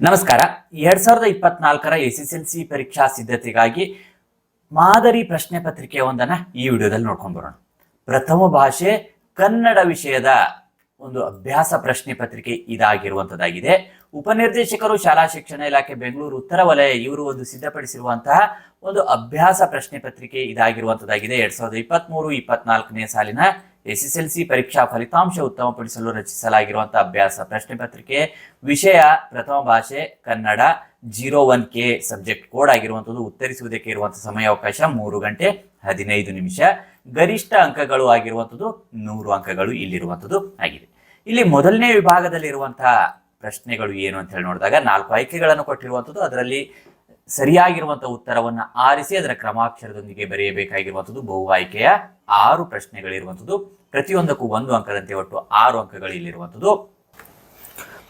ನಮಸ್ಕಾರ. ಎರಡ್ ಸಾವಿರದ ಇಪ್ಪತ್ನಾಲ್ಕರ ಎಸ್ ಎಸ್ ಎಲ್ ಸಿ ಪರೀಕ್ಷಾ ಸಿದ್ಧತೆಗಾಗಿ ಮಾದರಿ ಪ್ರಶ್ನೆ ಪತ್ರಿಕೆ ಒಂದನ್ನ ಈ ವಿಡಿಯೋದಲ್ಲಿ ನೋಡ್ಕೊಂಡು ಬರೋಣ. ಪ್ರಥಮ ಭಾಷೆ ಕನ್ನಡ ವಿಷಯದ ಒಂದು ಅಭ್ಯಾಸ ಪ್ರಶ್ನೆ ಪತ್ರಿಕೆ ಇದಾಗಿರುವಂತದ್ದಾಗಿದೆ. ಉಪನಿರ್ದೇಶಕರು, ಶಾಲಾ ಶಿಕ್ಷಣ ಇಲಾಖೆ, ಬೆಂಗಳೂರು, ಉತ್ತರ ವಲಯ ಇವರು ಒಂದು ಸಿದ್ಧಪಡಿಸಿರುವಂತಹ ಒಂದು ಅಭ್ಯಾಸ ಪ್ರಶ್ನೆ ಪತ್ರಿಕೆ ಇದಾಗಿರುವಂತದ್ದಾಗಿದೆ. ಎರಡ್ ಸಾವಿರದ ಇಪ್ಪತ್ತ್ ಇಪ್ಪತ್ನಾಲ್ಕನೇ ಸಾಲಿನ ಎಸ್ ಎಸ್ ಎಲ್ ಸಿ ಪರೀಕ್ಷಾ ಫಲಿತಾಂಶ ಉತ್ತಮಪಡಿಸಲು ರಚಿಸಲಾಗಿರುವಂತಹ ಅಭ್ಯಾಸ. ಪ್ರಶ್ನೆ ಪತ್ರಿಕೆ, ವಿಷಯ, ಪ್ರಥಮ ಭಾಷೆ, Kannada, zero one K subject code ಆಗಿರುವಂಥದ್ದು ಉತ್ತರಿಸುವುದಕ್ಕೆ ಇರುವಂತಹ ಸಮಯಾವಕಾಶ ಮೂರು ಗಂಟೆ ಹದಿನೈದು ನಿಮಿಷ. ಗರಿಷ್ಠ ಅಂಕಗಳು ಆಗಿರುವಂಥದ್ದು ನೂರು ಅಂಕಗಳು ಇಲ್ಲಿರುವಂಥದ್ದು ಆಗಿದೆ. ಇಲ್ಲಿ ಮೊದಲನೇ ವಿಭಾಗದಲ್ಲಿರುವಂತಹ ಪ್ರಶ್ನೆಗಳು ಏನು ಅಂತ ಹೇಳಿ ನೋಡಿದಾಗ ನಾಲ್ಕು ಆಯ್ಕೆಗಳನ್ನು ಕೊಟ್ಟಿರುವಂಥದ್ದು. ಅದರಲ್ಲಿ ಸರಿಯಾಗಿರುವಂತಹ ಉತ್ತರವನ್ನ ಆರಿಸಿ ಅದರ ಕ್ರಮಾಕ್ಷರದೊಂದಿಗೆ ಬರೆಯಬೇಕಾಗಿರುವಂಥದ್ದು, ಬಹು ಆಯ್ಕೆಯ ಆರು ಪ್ರಶ್ನೆಗಳಿರುವಂಥದ್ದು, ಪ್ರತಿಯೊಂದಕ್ಕೂ ಒಂದು ಅಂಕದಂತೆ ಒಟ್ಟು ಆರು ಅಂಕಗಳು ಇಲ್ಲಿರುವಂಥದ್ದು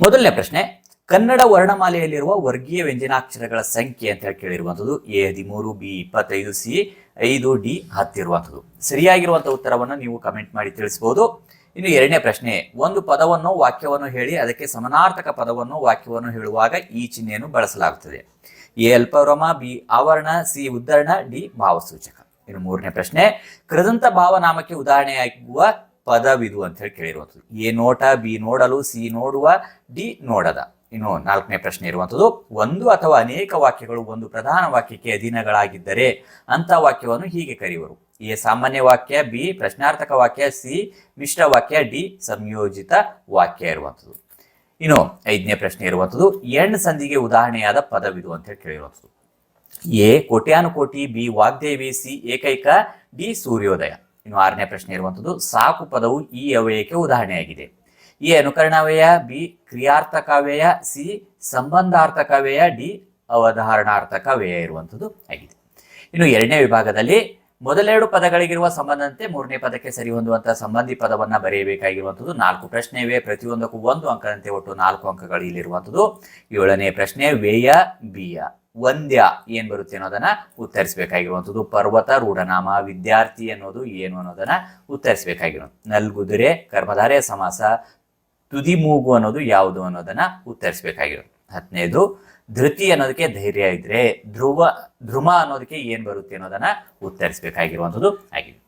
ಮೊದಲನೇ ಪ್ರಶ್ನೆ, ಕನ್ನಡ ವರ್ಣಮಾಲೆಯಲ್ಲಿರುವ ವರ್ಗೀಯ ವ್ಯಂಜನಾಕ್ಷರಗಳ ಸಂಖ್ಯೆ ಅಂತ ಹೇಳಿ ಕೇಳಿರುವಂಥದ್ದು, ಎ ಹದಿಮೂರು, ಬಿ ಇಪ್ಪತ್ತೈದು, ಸಿ ಐದು, ಡಿ ಹತ್ತಿರುವಂಥದ್ದು. ಸರಿಯಾಗಿರುವಂಥ ಉತ್ತರವನ್ನು ನೀವು ಕಮೆಂಟ್ ಮಾಡಿ ತಿಳಿಸಬಹುದು ಇನ್ನು ಎರಡನೇ ಪ್ರಶ್ನೆ, ಒಂದು ಪದವನ್ನು ವಾಕ್ಯವನ್ನು ಹೇಳಿ ಅದಕ್ಕೆ ಸಮನಾರ್ಥಕ ಪದವನ್ನು ವಾಕ್ಯವನ್ನು ಹೇಳುವಾಗ ಈ ಚಿಹ್ನೆಯನ್ನು ಬಳಸಲಾಗುತ್ತದೆ. ಎ ಅಲ್ಪವ್ರಮ, ಬಿ ಆವರಣ, ಸಿ ಉದ್ದರಣ ಡಿ ಭಾವಸೂಚಕ. ಇನ್ನು ಮೂರನೇ ಪ್ರಶ್ನೆ, ಕೃದಂತ ಭಾವನಾಮಕ್ಕೆ ಉದಾಹರಣೆಯಾಗುವ ಪದವಿದು ಅಂತ ಹೇಳಿ ಕೇಳಿರುವಂಥದ್ದು. ಎ ನೋಟ, ಬಿ ನೋಡಲು, ಸಿ ನೋಡುವ, ಡಿ ನೋಡದ. ಇನ್ನು ನಾಲ್ಕನೇ ಪ್ರಶ್ನೆ ಇರುವಂಥದ್ದು, ಒಂದು ಅಥವಾ ಅನೇಕ ವಾಕ್ಯಗಳು ಒಂದು ಪ್ರಧಾನ ವಾಕ್ಯಕ್ಕೆ ಅಧೀನಗಳಾಗಿದ್ದರೆ ಅಂತ ವಾಕ್ಯವನ್ನು ಹೀಗೆ ಕರೆಯುವರು. ಎ ಸಾಮಾನ್ಯ ವಾಕ್ಯ, ಬಿ ಪ್ರಶ್ನಾರ್ಥಕ ವಾಕ್ಯ, ಸಿ ಮಿಶ್ರ ವಾಕ್ಯ, ಡಿ ಸಂಯೋಜಿತ ವಾಕ್ಯ ಇರುವಂಥದ್ದು. ಇನ್ನು ಐದನೇ ಪ್ರಶ್ನೆ ಇರುವಂಥದ್ದು ಎಣ್ ಸಂಧಿಗೆ ಉದಾಹರಣೆಯಾದ ಪದವಿದು ಅಂತ ಹೇಳಿ ಕೇಳಿರುವಂಥದ್ದು ಎ, ಕೋಟ್ಯಾನುಕೋಟಿ, ಬಿ, ವಾಗ್ದೇವಿ, ಸಿ, ಏಕೈಕ, ಡಿ, ಸೂರ್ಯೋದಯ. ಇನ್ನು ಆರನೇ ಪ್ರಶ್ನೆ ಇರುವಂಥದ್ದು, ಸಾಕು ಪದವು ಈ ಅವ್ಯಯಕ್ಕೆ ಉದಾಹರಣೆಯಾಗಿದೆ. ಎ ಅನುಕರಣಾವ್ಯಯ ಬಿ ಕ್ರಿಯಾರ್ಥಕವ್ಯಯ ಸಿ ಸಂಬಂಧಾರ್ಥಕವ್ಯಯ ಡಿ ಅವಧಾರಣಾರ್ಥಕ ವ್ಯಯ ಇರುವಂಥದ್ದು ಆಗಿದೆ. ಇನ್ನು ಎರಡನೇ ವಿಭಾಗದಲ್ಲಿ ಮೊದಲೆರಡು ಪದಗಳಿಗಿರುವ ಸಂಬಂಧದಂತೆ ಮೂರನೇ ಪದಕ್ಕೆ ಸರಿ ಹೊಂದುವಂತಹ ಸಂಬಂಧಿ ಪದವನ್ನ ಬರೆಯಬೇಕಾಗಿರುವಂಥದ್ದು ನಾಲ್ಕು ಪ್ರಶ್ನೆ ಇವೆ ಪ್ರತಿಯೊಂದಕ್ಕೂ ಒಂದು ಅಂಕದಂತೆ ಒಟ್ಟು ನಾಲ್ಕು ಅಂಕಗಳು ಇಲ್ಲಿರುವಂಥದ್ದು. ಏಳನೇ ಪ್ರಶ್ನೆ ವೇಯ ಬಿಯ. ವಂದ್ಯ ಏನ್ ಬರುತ್ತೆ ಅನ್ನೋದನ್ನ ಉತ್ತರಿಸಬೇಕಾಗಿರುವಂಥದ್ದು. ಪರ್ವತ, ರೂಢನಾಮ, ವಿದ್ಯಾರ್ಥಿ ಅನ್ನೋದು ಏನು ಅನ್ನೋದನ್ನ ಉತ್ತರಿಸಬೇಕಾಗಿರೋದು ನಲ್ಗುದುರೆ, ಕರ್ಮಧಾರೆ, ಸಮಾಸ ತುದಿ ಮೂಗು ಅನ್ನೋದು ಯಾವುದು ಅನ್ನೋದನ್ನ ಉತ್ತರಿಸಬೇಕಾಗಿರೋದು ಹತ್ತನೇದು ಧೃತಿ ಅನ್ನೋದಕ್ಕೆ ಧೈರ್ಯ ಇದ್ರೆ, ಧ್ರುವ ಧ್ರುವ ಅನ್ನೋದಕ್ಕೆ ಏನ್ ಬರುತ್ತೆ ಅನ್ನೋದನ್ನ ಉತ್ತರಿಸಬೇಕಾಗಿರುವಂಥದ್ದು ಆಗಿದೆ.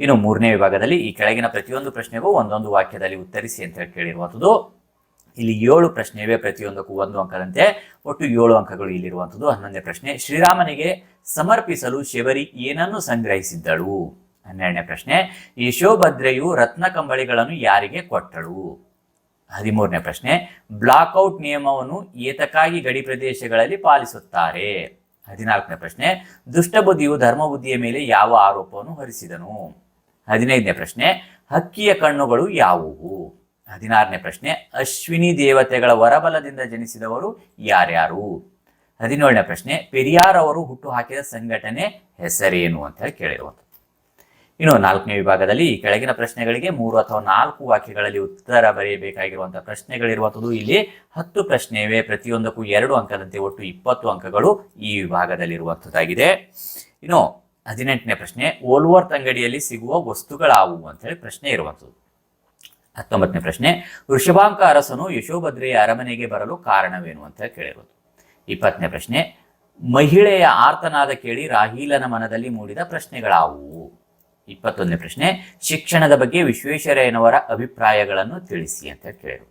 ಇನ್ನು ಮೂರನೇ ವಿಭಾಗದಲ್ಲಿ ಈ ಕೆಳಗಿನ ಪ್ರತಿಯೊಂದು ಪ್ರಶ್ನೆಗೂ ಒಂದೊಂದು ವಾಕ್ಯದಲ್ಲಿ ಉತ್ತರಿಸಿ ಅಂತ ಹೇಳಿ ಕೇಳಿರುವಂಥದ್ದು. ಇಲ್ಲಿ ಏಳು ಪ್ರಶ್ನೆ ಪ್ರತಿಯೊಂದಕ್ಕೂ ಒಂದು ಅಂಕದಂತೆ, ಒಟ್ಟು ಏಳು ಅಂಕಗಳು ಇಲ್ಲಿರುವಂಥದ್ದು. ಹನ್ನೊಂದನೇ ಪ್ರಶ್ನೆ, ಶ್ರೀರಾಮನಿಗೆ ಸಮರ್ಪಿಸಲು ಶಬರಿ ಏನನ್ನು ಸಂಗ್ರಹಿಸಿದ್ದಳು? ಹನ್ನೆರಡನೇ ಪ್ರಶ್ನೆ, ಯಶೋಭದ್ರೆಯು ರತ್ನ ಕಂಬಳಿಗಳನ್ನು ಯಾರಿಗೆ ಕೊಟ್ಟಳು? ಹದಿಮೂರನೇ ಪ್ರಶ್ನೆ ಬ್ಲಾಕ್ಔಟ್ ನಿಯಮವನ್ನು ಏತಕ್ಕಾಗಿ ಗಡಿ ಪ್ರದೇಶಗಳಲ್ಲಿ ಪಾಲಿಸುತ್ತಾರೆ? ಹದಿನಾಲ್ಕನೇ ಪ್ರಶ್ನೆ, ದುಷ್ಟಬುದ್ಧಿಯು ಧರ್ಮಬುದ್ಧಿಯ ಮೇಲೆ ಯಾವ ಆರೋಪವನ್ನು ಹೊರಿಸಿದನು? ಹದಿನೈದನೇ ಪ್ರಶ್ನೆ, ಹಕ್ಕಿಯ ಕಣ್ಣುಗಳು ಯಾವುವು? ಹದಿನಾರನೇ ಪ್ರಶ್ನೆ, ಅಶ್ವಿನಿ ದೇವತೆಗಳ ವರಬಲದಿಂದ ಜನಿಸಿದವರು ಯಾರ್ಯಾರು? ಹದಿನೇಳನೇ ಪ್ರಶ್ನೆ, ಪೆರಿಯಾರ್ ಅವರು ಹುಟ್ಟು ಹಾಕಿದ ಸಂಘಟನೆ ಹೆಸರೇನು ಅಂತ ಹೇಳಿ ಕೇಳಿರುವಂಥದ್ದು. ಇನ್ನು ನಾಲ್ಕನೇ ವಿಭಾಗದಲ್ಲಿ ಕೆಳಗಿನ ಪ್ರಶ್ನೆಗಳಿಗೆ ಮೂರು ಅಥವಾ ನಾಲ್ಕು ವಾಕ್ಯಗಳಲ್ಲಿ ಉತ್ತರ ಬರೆಯಬೇಕಾಗಿರುವಂತಹ ಪ್ರಶ್ನೆಗಳಿರುವಂಥದ್ದು. ಇಲ್ಲಿ ಹತ್ತು ಪ್ರಶ್ನೆ ಇವೆ ಪ್ರತಿಯೊಂದಕ್ಕೂ ಎರಡು ಅಂಕದಂತೆ ಒಟ್ಟು ಇಪ್ಪತ್ತು ಅಂಕಗಳು ಈ ವಿಭಾಗದಲ್ಲಿರುವಂಥದ್ದಾಗಿದೆ. ಇನ್ನು ಹದಿನೆಂಟನೇ ಪ್ರಶ್ನೆ ಓಲ್ವರ್ತ್ ಅಂಗಡಿಯಲ್ಲಿ ಸಿಗುವ ವಸ್ತುಗಳಾವುವು ಅಂತ ಹೇಳಿ ಪ್ರಶ್ನೆ ಇರುವಂಥದ್ದು. ಹತ್ತೊಂಬತ್ತನೇ ಪ್ರಶ್ನೆ ವೃಷಭಾಂಕ ಅರಸನು ಯಶೋಭದ್ರೆಯ ಅರಮನೆಗೆ ಬರಲು ಕಾರಣವೇನು ಅಂತ ಕೇಳಿರೋದು ಇಪ್ಪತ್ತನೇ ಪ್ರಶ್ನೆ, ಮಹಿಳೆಯ ಆರ್ತನಾದ ಕೇಳಿ ರಾಹೀಲನ ಮನದಲ್ಲಿ ಮೂಡಿದ ಪ್ರಶ್ನೆಗಳಾವುವು ಇಪ್ಪತ್ತೊಂದನೇ ಪ್ರಶ್ನೆ, ಶಿಕ್ಷಣದ ಬಗ್ಗೆ ವಿಶ್ವೇಶ್ವರಯ್ಯನವರ ಅಭಿಪ್ರಾಯಗಳನ್ನು ತಿಳಿಸಿ ಅಂತ ಕೇಳಿದರು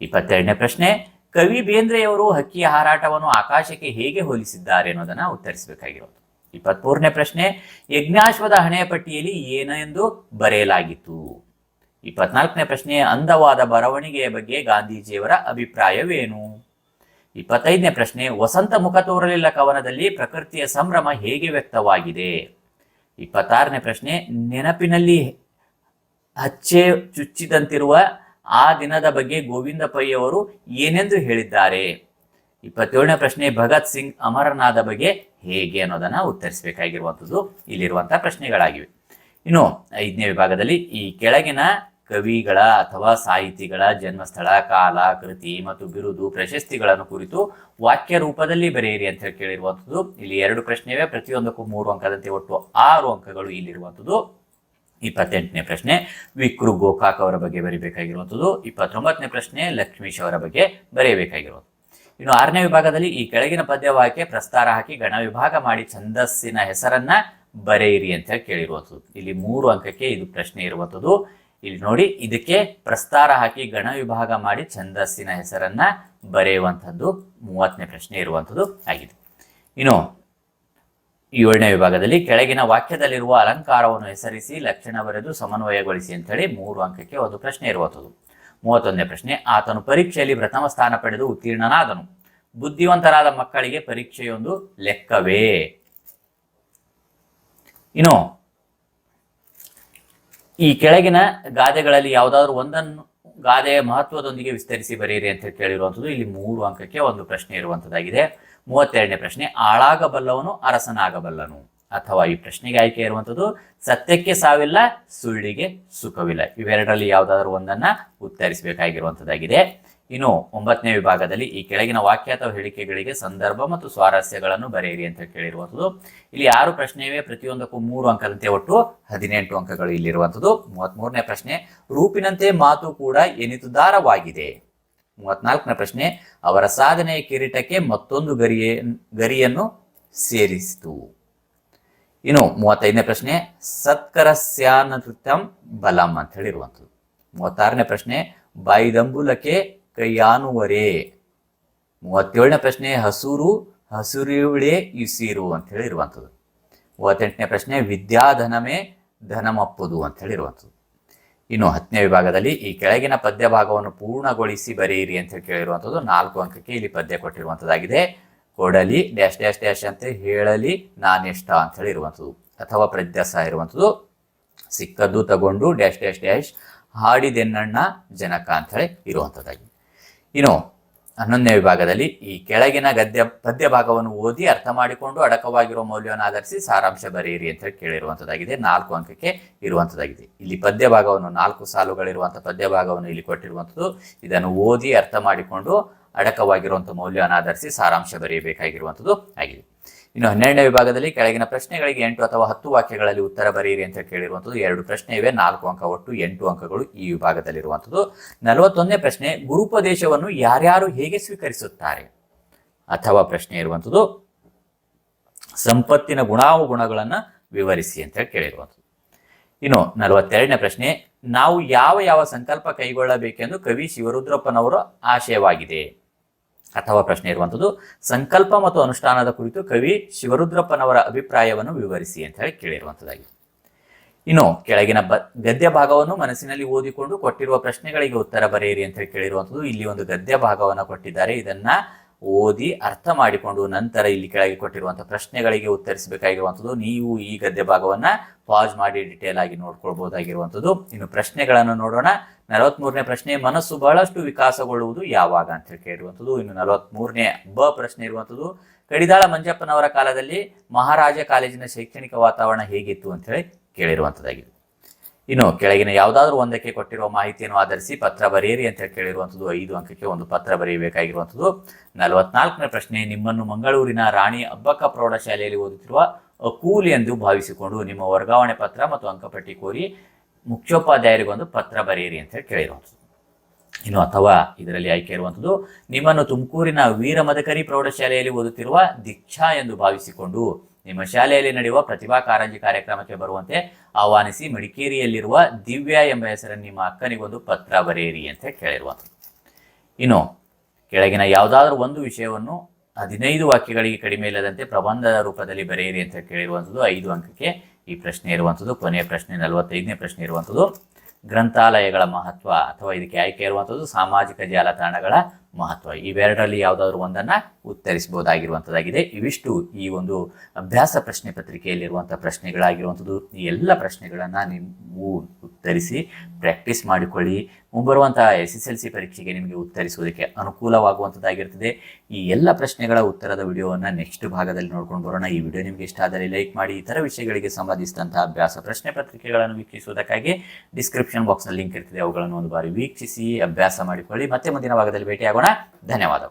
ಇಪ್ಪತ್ತೆರಡನೇ ಪ್ರಶ್ನೆ, ಕವಿ ಬೇಂದ್ರೆಯವರು ಹಕ್ಕಿಯ ಹಾರಾಟವನ್ನು ಆಕಾಶಕ್ಕೆ ಹೇಗೆ ಹೋಲಿಸಿದ್ದಾರೆ ಅನ್ನೋದನ್ನು ಉತ್ತರಿಸಬೇಕಾಗಿರೋದು. ಇಪ್ಪತ್ಮೂರನೇ ಪ್ರಶ್ನೆ, ಯಜ್ಞಾಶ್ವದ ಹಣೆಯ ಪಟ್ಟಿಯಲ್ಲಿ ಏನೆಂದು ಬರೆಯಲಾಗಿತ್ತು. ಇಪ್ಪತ್ನಾಲ್ಕನೇ ಪ್ರಶ್ನೆ, ಅಂದವಾದ ಬರವಣಿಗೆಯ ಬಗ್ಗೆ ಗಾಂಧೀಜಿಯವರ ಅಭಿಪ್ರಾಯವೇನು. ಇಪ್ಪತ್ತೈದನೇ ಪ್ರಶ್ನೆ, ವಸಂತ ಮುಖ ತೋರಲಿಲ್ಲ ಕವನದಲ್ಲಿ ಪ್ರಕೃತಿಯ ಸಂಭ್ರಮ ಹೇಗೆ ವ್ಯಕ್ತವಾಗಿದೆ. ಇಪ್ಪತ್ತಾರನೇ ಪ್ರಶ್ನೆ, ನೆನಪಿನಲ್ಲಿ ಹಚ್ಚೆ ಚುಚ್ಚಿದಂತಿರುವ ಆ ದಿನದ ಬಗ್ಗೆ ಗೋವಿಂದ ಪೈ ಅವರು ಏನೆಂದು ಹೇಳಿದ್ದಾರೆ? ಇಪ್ಪತ್ತೇಳನೇ ಪ್ರಶ್ನೆ, ಭಗತ್ ಸಿಂಗ್ ಅಮರನಾದ ಬಗ್ಗೆ ಹೇಗೆ ಅನ್ನೋದನ್ನ ಉತ್ತರಿಸಬೇಕಾಗಿರುವಂಥದ್ದು ಇಲ್ಲಿರುವಂತಹ ಪ್ರಶ್ನೆಗಳಾಗಿವೆ. ಇನ್ನು ಐದನೇ ವಿಭಾಗದಲ್ಲಿ ಈ ಕೆಳಗಿನ ಕವಿಗಳ ಅಥವಾ ಸಾಹಿತಿಗಳ ಜನ್ಮಸ್ಥಳ, ಕಾಲ, ಕೃತಿ ಮತ್ತು ಬಿರುದು ಪ್ರಶಸ್ತಿಗಳನ್ನು ಕುರಿತು ವಾಕ್ಯ ರೂಪದಲ್ಲಿ ಬರೆಯಿರಿ ಅಂತ ಹೇಳಿ ಕೇಳಿರುವಂಥದ್ದು. ಇಲ್ಲಿ ಎರಡು ಪ್ರಶ್ನೆವೆ, ಪ್ರತಿಯೊಂದಕ್ಕೂ ಮೂರು ಅಂಕದಂತೆ ಒಟ್ಟು ಆರು ಅಂಕಗಳು ಇಲ್ಲಿರುವಂಥದ್ದು. ಇಪ್ಪತ್ತೆಂಟನೇ ಪ್ರಶ್ನೆ, ವಿಕ್ರು ಗೋಕಾಕ್ ಅವರ ಬಗ್ಗೆ ಬರೀಬೇಕಾಗಿರುವಂಥದ್ದು. ಇಪ್ಪತ್ತೊಂಬತ್ತನೇ ಪ್ರಶ್ನೆ, ಲಕ್ಷ್ಮೀಶ್ ಅವರ ಬಗ್ಗೆ ಬರೆಯಬೇಕಾಗಿರುವಂಥದ್ದು. ಇನ್ನು ಆರನೇ ವಿಭಾಗದಲ್ಲಿ ಈ ಕೆಳಗಿನ ಪದ್ಯವಾಕ್ಯ ಪ್ರಸ್ತಾರ ಹಾಕಿ ಗಣ ವಿಭಾಗ ಮಾಡಿ ಛಂದಸ್ಸಿನ ಹೆಸರನ್ನ ಬರೆಯಿರಿ ಅಂತ ಹೇಳಿ ಕೇಳಿರುವಂಥದ್ದು. ಇಲ್ಲಿ ಮೂರು ಅಂಕಕ್ಕೆ ಇದು ಪ್ರಶ್ನೆ ಇರುವಂಥದ್ದು. ಇಲ್ಲಿ ನೋಡಿ ಇದಕ್ಕೆ ಪ್ರಸ್ತಾರ ಹಾಕಿ ಗಣ ವಿಭಾಗ ಮಾಡಿ ಛಂದಸ್ಸಿನ ಹೆಸರನ್ನ ಬರೆಯುವಂಥದ್ದು ಮೂವತ್ತನೇ ಪ್ರಶ್ನೆ ಇರುವಂಥದ್ದು ಆಗಿದೆ. ಇನ್ನು ಏಳನೇ ವಿಭಾಗದಲ್ಲಿ ಕೆಳಗಿನ ವಾಕ್ಯದಲ್ಲಿರುವ ಅಲಂಕಾರವನ್ನು ಹೆಸರಿಸಿ ಲಕ್ಷಣ ಬರೆದು ಸಮನ್ವಯಗೊಳಿಸಿ ಅಂತೇಳಿ ಮೂರು ಅಂಕಕ್ಕೆ ಒಂದು ಪ್ರಶ್ನೆ ಇರುವಂಥದ್ದು. ಮೂವತ್ತೊಂದನೇ ಪ್ರಶ್ನೆ, ಆತನು ಪರೀಕ್ಷೆಯಲ್ಲಿ ಪ್ರಥಮ ಸ್ಥಾನ ಪಡೆದು ಉತ್ತೀರ್ಣನಾದನು. ಬುದ್ಧಿವಂತರಾದ ಮಕ್ಕಳಿಗೆ ಪರೀಕ್ಷೆಯೊಂದು ಲೆಕ್ಕವೇ? ಇನ್ನು ಈ ಕೆಳಗಿನ ಗಾದೆಗಳಲ್ಲಿ ಯಾವುದಾದ್ರೂ ಒಂದನ್ನು ಗಾದೆಯ ಮಹತ್ವದೊಂದಿಗೆ ವಿಸ್ತರಿಸಿ ಬರೆಯಿರಿ ಅಂತ ಕೇಳಿರುವಂಥದ್ದು ಇಲ್ಲಿ ಮೂರು ಅಂಕಕ್ಕೆ ಒಂದು ಪ್ರಶ್ನೆ ಇರುವಂಥದ್ದಾಗಿದೆ. ಮೂವತ್ತೆರಡನೇ ಪ್ರಶ್ನೆ, ಆಳಾಗಬಲ್ಲವನು ಅರಸನಾಗಬಲ್ಲನು? ಅಥವಾ ಈ ಪ್ರಶ್ನೆಗೆ ಆಯ್ಕೆ ಇರುವಂಥದ್ದು, ಸತ್ಯಕ್ಕೆ ಸಾವಿಲ್ಲ, ಸುಳ್ಳಿಗೆ ಸುಖವಿಲ್ಲ. ಇವೆರಡರಲ್ಲಿ ಯಾವುದಾದ್ರೂ ಒಂದನ್ನ ಉತ್ತರಿಸಬೇಕಾಗಿರುವಂಥದ್ದಾಗಿದೆ. ಇನ್ನು ಒಂಬತ್ತನೇ ವಿಭಾಗದಲ್ಲಿ ಈ ಕೆಳಗಿನ ವಾಕ್ಯ ಅಥವಾ ಹೇಳಿಕೆಗಳಿಗೆ ಸಂದರ್ಭ ಮತ್ತು ಸ್ವಾರಸ್ಯಗಳನ್ನು ಬರೆಯಿರಿ ಅಂತ ಕೇಳಿರುವಂಥದ್ದು. ಇಲ್ಲಿ ಆರು ಪ್ರಶ್ನೆ ಇವೆ ಪ್ರತಿಯೊಂದಕ್ಕೂ ಮೂರು ಅಂಕದಂತೆ ಒಟ್ಟು ಹದಿನೆಂಟು ಅಂಕಗಳು ಇಲ್ಲಿರುವಂಥದ್ದು. ಮೂವತ್ಮೂರನೇ ಪ್ರಶ್ನೆ, ರೂಪಿನಂತೆ ಮಾತು ಕೂಡ ಎನಿತುದಾರವಾಗಿದೆ ಮೂವತ್ನಾಲ್ಕನೇ ಪ್ರಶ್ನೆ, ಅವರ ಸಾಧನೆಯ ಕಿರೀಟಕ್ಕೆ ಮತ್ತೊಂದು ಗರಿಯ, ಗರಿಯನ್ನು ಸೇರಿಸಿತು. ಇನ್ನು ಮೂವತ್ತೈದನೇ ಪ್ರಶ್ನೆ ಸತ್ಕರಸ್ಯಾನೃತ್ಯಂ ಬಲಂ ಅಂತ ಹೇಳಿರುವಂಥದ್ದು. ಮೂವತ್ತಾರನೇ ಪ್ರಶ್ನೆ, ಬಾಯಿದಂಬುಲಕ್ಕೆ ಕೈಯಾನುವರೇ ಮೂವತ್ತೇಳನೇ ಪ್ರಶ್ನೆ, ಹಸುರು ಹಸುರುಳೆ ಇಸಿರು ಅಂತ ಹೇಳಿರುವಂಥದ್ದು ಮೂವತ್ತೆಂಟನೇ ಪ್ರಶ್ನೆ, ವಿದ್ಯಾಧನಮೇ ಧನಮಪ್ಪುದು ಅಂತ ಹೇಳಿರುವಂಥದ್ದು ಇನ್ನು ಹತ್ತನೇ ವಿಭಾಗದಲ್ಲಿ ಈ ಕೆಳಗಿನ ಪದ್ಯ ಭಾಗವನ್ನು ಪೂರ್ಣಗೊಳಿಸಿ ಬರೆಯಿರಿ ಅಂತ ಕೇಳಿರುವಂಥದ್ದು. ನಾಲ್ಕು ಅಂಕಕ್ಕೆ ಇಲ್ಲಿ ಪದ್ಯ ಕೊಟ್ಟಿರುವಂಥದ್ದಾಗಿದೆ. ಕೊಡಲಿ, ಡ್ಯಾಶ್ ಡ್ಯಾಶ್ ಡ್ಯಾಶ್ ಅಂತ ಹೇಳಲಿ, ನಾನಿಷ್ಟ ಅಂತ ಹೇಳಿ ಇರುವಂಥದ್ದು. ಅಥವಾ ಪ್ರದ್ಯಾಸ ಇರುವಂಥದ್ದು. ಸಿಕ್ಕದ್ದು ತಗೊಂಡು, ಡ್ಯಾಶ್ ಡ್ಯಾಶ್ ಡ್ಯಾಶ್, ಹಾಡಿದೆನ್ನಣ್ಣ, ಜನಕ ಅಂತ ಹೇಳಿ ಇರುವಂಥದ್ದಾಗಿದೆ ಇನ್ನು ಹನ್ನೊಂದನೇ ವಿಭಾಗದಲ್ಲಿ ಈ ಕೆಳಗಿನ ಗದ್ಯ ಪದ್ಯ ಭಾಗವನ್ನು ಓದಿ ಅರ್ಥ ಮಾಡಿಕೊಂಡು ಅಡಕವಾಗಿರುವ ಮೌಲ್ಯವನ್ನು ಆಧರಿಸಿ ಸಾರಾಂಶ ಬರೆಯಿರಿ ಅಂತ ಹೇಳಿ ಕೇಳಿರುವಂಥದ್ದಾಗಿದೆ ನಾಲ್ಕು ಅಂಕಕ್ಕೆ ಇರುವಂಥದ್ದಾಗಿದೆ ಇಲ್ಲಿ ಪದ್ಯ ಭಾಗವನ್ನು ನಾಲ್ಕು ಸಾಲುಗಳಿರುವಂಥ ಪದ್ಯ ಭಾಗವನ್ನು ಇಲ್ಲಿ ಕೊಟ್ಟಿರುವಂಥದ್ದು. ಇದನ್ನು ಓದಿ ಅರ್ಥ ಮಾಡಿಕೊಂಡು ಅಡಕವಾಗಿರುವಂಥ ಮೌಲ್ಯವನ್ನು ಆಧರಿಸಿ ಸಾರಾಂಶ ಬರೆಯಬೇಕಾಗಿರುವಂಥದ್ದು ಆಗಿದೆ. ಇನ್ನು ಹನ್ನೆರಡನೇ ವಿಭಾಗದಲ್ಲಿ ಕೆಳಗಿನ ಪ್ರಶ್ನೆಗಳಿಗೆ ಎಂಟು ಅಥವಾ ಹತ್ತು ವಾಕ್ಯಗಳಲ್ಲಿ ಉತ್ತರ ಬರೆಯಿರಿ ಅಂತ ಕೇಳಿರುವಂಥದ್ದು. ಎರಡು ಪ್ರಶ್ನೆ ಇವೆ ನಾಲ್ಕು ಅಂಕ ಒಟ್ಟು ಎಂಟು ಅಂಕಗಳು ಈ ವಿಭಾಗದಲ್ಲಿರುವಂಥದ್ದು. ನಲವತ್ತೊಂದನೇ ಪ್ರಶ್ನೆ, ಗುರುಪದೇಶವನ್ನು ಯಾರ್ಯಾರು ಹೇಗೆ ಸ್ವೀಕರಿಸುತ್ತಾರೆ? ಅಥವಾ ಪ್ರಶ್ನೆ ಇರುವಂಥದ್ದು, ಸಂಪತ್ತಿನ ಗುಣಾವುಗುಣಗಳನ್ನು ವಿವರಿಸಿ ಅಂತ ಹೇಳಿ ಕೇಳಿರುವಂಥದ್ದು. ಇನ್ನು ನಲವತ್ತೆರಡನೇ ಪ್ರಶ್ನೆ, ನಾವು ಯಾವ ಯಾವ ಸಂಕಲ್ಪ ಕೈಗೊಳ್ಳಬೇಕೆಂದು ಕವಿ ಶಿವರುದ್ರಪ್ಪನವರ ಆಶಯವಾಗಿದೆ? ಅಥವಾ ಪ್ರಶ್ನೆ ಇರುವಂಥದ್ದು, ಸಂಕಲ್ಪ ಮತ್ತು ಅನುಷ್ಠಾನದ ಕುರಿತು ಕವಿ ಶಿವರುದ್ರಪ್ಪನವರ ಅಭಿಪ್ರಾಯವನ್ನು ವಿವರಿಸಿ ಅಂತ ಹೇಳಿ ಕೇಳಿರುವಂಥದ್ದಾಗಿದೆ. ಇನ್ನು ಕೆಳಗಿನ ಬ, ಗದ್ಯ ಭಾಗವನ್ನು ಮನಸ್ಸಿನಲ್ಲಿ ಓದಿಕೊಂಡು ಕೊಟ್ಟಿರುವ ಪ್ರಶ್ನೆಗಳಿಗೆ ಉತ್ತರ ಬರೆಯಿರಿ ಅಂತ ಹೇಳಿ ಕೇಳಿರುವಂಥದ್ದು, ಇಲ್ಲಿ ಒಂದು ಗದ್ಯ ಭಾಗವನ್ನು ಕೊಟ್ಟಿದ್ದಾರೆ. ಇದನ್ನ ಓದಿ ಅರ್ಥ ಮಾಡಿಕೊಂಡು ನಂತರ ಇಲ್ಲಿ ಕೆಳಗೆ ಕೊಟ್ಟಿರುವಂಥ ಪ್ರಶ್ನೆಗಳಿಗೆ ಉತ್ತರಿಸಬೇಕಾಗಿರುವಂಥದ್ದು, ನೀವು ಈ ಗದ್ಯ ಭಾಗವನ್ನ ಪಾಸ್ ಮಾಡಿ ಡಿಟೇಲ್ ಆಗಿ ನೋಡ್ಕೊಳ್ಬಹುದಾಗಿರುವಂಥದ್ದು ಇನ್ನು ಪ್ರಶ್ನೆಗಳನ್ನು ನೋಡೋಣ. ನಲವತ್ಮೂರನೇ ಪ್ರಶ್ನೆ, ಮನಸ್ಸು ಬಹಳಷ್ಟು ವಿಕಾಸಗೊಳ್ಳುವುದು ಯಾವಾಗ ಅಂತ ಹೇಳಿ ಕೇಳಿರುವಂಥದ್ದು. ಇನ್ನು ನಲವತ್ಮೂರನೇ ಬ ಪ್ರಶ್ನೆ ಇರುವಂಥದ್ದು, ಕಡಿದಾಳ ಮಂಜಪ್ಪನವರ ಕಾಲದಲ್ಲಿ ಮಹಾರಾಜ ಕಾಲೇಜಿನ ಶೈಕ್ಷಣಿಕ ವಾತಾವರಣ ಹೇಗಿತ್ತು ಅಂತ ಹೇಳಿ ಕೇಳಿರುವಂಥದ್ದಾಗಿದೆ. ಇನ್ನು ಕೆಳಗಿನ ಯಾವುದಾದ್ರೂ ಒಂದಕ್ಕೆ ಕೊಟ್ಟಿರುವ ಮಾಹಿತಿಯನ್ನು ಆಧರಿಸಿ ಪತ್ರ ಬರೆಯಿರಿ ಅಂತ ಹೇಳಿ ಕೇಳಿರುವಂಥದ್ದು ಐದು ಅಂಕಕ್ಕೆ ಒಂದು ಪತ್ರ ಬರೆಯಬೇಕಾಗಿರುವಂಥದ್ದು ನಲವತ್ನಾಲ್ಕನೇ ಪ್ರಶ್ನೆ, ನಿಮ್ಮನ್ನು ಮಂಗಳೂರಿನ ರಾಣಿ ಅಬ್ಬಕ್ಕ ಪ್ರೌಢಶಾಲೆಯಲ್ಲಿ ಓದುತ್ತಿರುವ ಕೂಲಿ ಎಂದು ಭಾವಿಸಿಕೊಂಡು ನಿಮ್ಮ ವರ್ಗಾವಣೆ ಪತ್ರ ಮತ್ತು ಅಂಕಪಟ್ಟಿ ಕೋರಿ ಮುಖ್ಯೋಪಾಧ್ಯಾಯರಿಗೊಂದು ಪತ್ರ ಬರೆಯಿರಿ ಅಂತ ಹೇಳಿ ಕೇಳಿರುವಂಥದ್ದು ಇನ್ನು ಅಥವಾ ಇದರಲ್ಲಿ ಆಯ್ಕೆ ಇರುವಂಥದ್ದು ನಿಮ್ಮನ್ನು ತುಮಕೂರಿನ ವೀರ ಮದಕರಿ ಪ್ರೌಢಶಾಲೆಯಲ್ಲಿ ಓದುತ್ತಿರುವ ದೀಕ್ಷಾ ಎಂದು ಭಾವಿಸಿಕೊಂಡು ನಿಮ್ಮ ಶಾಲೆಯಲ್ಲಿ ನಡೆಯುವ ಪ್ರತಿಭಾ ಕಾರಂಜಿ ಕಾರ್ಯಕ್ರಮಕ್ಕೆ ಬರುವಂತೆ ಆಹ್ವಾನಿಸಿ ಮಡಿಕೇರಿಯಲ್ಲಿರುವ ದಿವ್ಯಾ ಎಂಬ ಹೆಸರನ್ನು ನಿಮ್ಮ ಅಕ್ಕನಿಗೊಂದು ಪತ್ರ ಬರೆಯಿರಿ ಅಂತ ಕೇಳಿರುವಂಥದ್ದು ಇನ್ನು ಕೆಳಗಿನ ಯಾವುದಾದ್ರೂ ಒಂದು ವಿಷಯವನ್ನು ಹದಿನೈದು ವಾಕ್ಯಗಳಿಗೆ ಕಡಿಮೆ ಇಲ್ಲದಂತೆ ಪ್ರಬಂಧದ ರೂಪದಲ್ಲಿ ಬರೆಯಿರಿ ಅಂತ ಕೇಳಿರುವಂಥದ್ದು ಐದು ಅಂಕಕ್ಕೆ ಈ ಪ್ರಶ್ನೆ ಇರುವಂಥದ್ದು. ಕೊನೆಯ ಪ್ರಶ್ನೆ, ನಲವತ್ತೈದನೇ ಪ್ರಶ್ನೆ ಇರುವಂಥದ್ದು. ಗ್ರಂಥಾಲಯಗಳ ಮಹತ್ವ ಅಥವಾ ಇದಕ್ಕೆ ಆಯ್ಕೆ ಇರುವಂಥದ್ದು ಸಾಮಾಜಿಕ ಜಾಲತಾಣಗಳ ಮಹತ್ವ. ಇವೆರಡರಲ್ಲಿ ಯಾವುದಾದ್ರೂ ಒಂದನ್ನು ಉತ್ತರಿಸಬಹುದಾಗಿರುವಂಥದ್ದಾಗಿದೆ ಇವಿಷ್ಟು ಈ ಒಂದು ಅಭ್ಯಾಸ ಪ್ರಶ್ನೆ ಪತ್ರಿಕೆಯಲ್ಲಿರುವಂಥ ಪ್ರಶ್ನೆಗಳಾಗಿರುವಂಥದ್ದು ಈ ಎಲ್ಲ ಪ್ರಶ್ನೆಗಳನ್ನು ನೀವು ಉತ್ತರಿಸಿ, ಪ್ರಾಕ್ಟೀಸ್ ಮಾಡಿಕೊಳ್ಳಿ. ಮುಂಬರುವಂತಹ ಎಸ್ ಎಸ್ ಎಲ್ ಸಿ ಪರೀಕ್ಷೆಗೆ ನಿಮಗೆ ಉತ್ತರಿಸುವುದಕ್ಕೆ ಅನುಕೂಲವಾಗುವಂಥದ್ದಾಗಿರ್ತದೆ ಈ ಎಲ್ಲ ಪ್ರಶ್ನೆಗಳ ಉತ್ತರದ ವಿಡಿಯೋವನ್ನು ನೆಕ್ಸ್ಟ್ ಭಾಗದಲ್ಲಿ ನೋಡ್ಕೊಂಡು ಬರೋಣ. ಈ ವಿಡಿಯೋ ನಿಮಗೆ ಇಷ್ಟ ಆದರೆ ಲೈಕ್ ಮಾಡಿ, ಇತರ ವಿಷಯಗಳಿಗೆ ಸಂಬಂಧಿಸಿದಂತಹ ಅಭ್ಯಾಸ ಪ್ರಶ್ನೆ ಪತ್ರಿಕೆಗಳನ್ನು ವೀಕ್ಷಿಸುವುದಕ್ಕಾಗಿ ಡಿಸ್ಕ್ರಿಪ್ಷನ್ ಬಾಕ್ಸ್ನಲ್ಲಿ ಲಿಂಕ್ ಇರ್ತದೆ. ಅವುಗಳನ್ನು ಒಂದು ಬಾರಿ ವೀಕ್ಷಿಸಿ, ಅಭ್ಯಾಸ ಮಾಡಿಕೊಳ್ಳಿ. ಮತ್ತೆ ಮುಂದಿನ ಭಾಗದಲ್ಲಿ ಭೇಟಿಯಾಗೋಣ. ధన్యవాదం